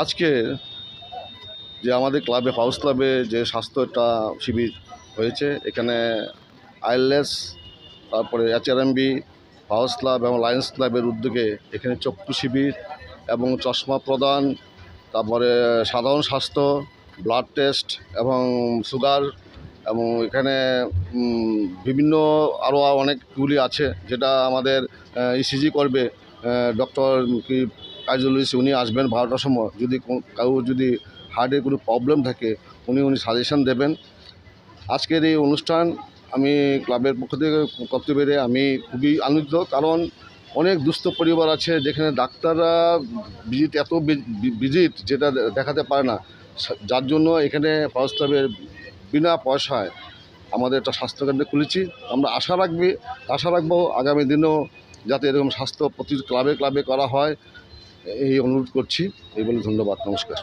আজকে যে আমাদের ক্লাবে হাউস ক্লাবে যে স্বাস্থ্যটা শিবির হয়েছে এখানে আইএলএস তারপরে এইচআরএমবি হাউস ক্লাব এবং লায়ন্স ক্লাবের উদ্যোগে এখানে চক্ষু শিবির এবং চশমা প্রদান, তারপরে সাধারণ স্বাস্থ্য ব্লাড টেস্ট এবং সুগার এবং এখানে বিভিন্ন আরও অনেকগুলি আছে যেটা আমাদের ইসিজি করবে ডক্টর কি কার্ডিওলজিস্ট উনি আসবেন বারোটার সময়। যদি কারও যদি হার্টের কোনো প্রবলেম থাকে, উনি উনি সাজেশন দেবেন। আজকের এই অনুষ্ঠান আমি ক্লাবের পক্ষ থেকে করতে পেরে আমি খুবই আনন্দিত, কারণ অনেক দুস্থ পরিবার আছে যেখানে ডাক্তাররা ভিজিট, এত ভিজিট যেটা দেখাতে পারে না। যার জন্য এখানে ফার্স্ট ক্লাবের বিনা পয়সায় আমাদের একটা স্বাস্থ্যকেন্দ্র খুলেছি। আমরা আশা রাখবি, আশা রাখব আগামী দিনেও যাতে এরকম স্বাস্থ্য প্রতি, ক্লাবে ক্লাবে করা হয়, এই অনুরোধ করছি। এই বলে ধন্যবাদ, নমস্কার।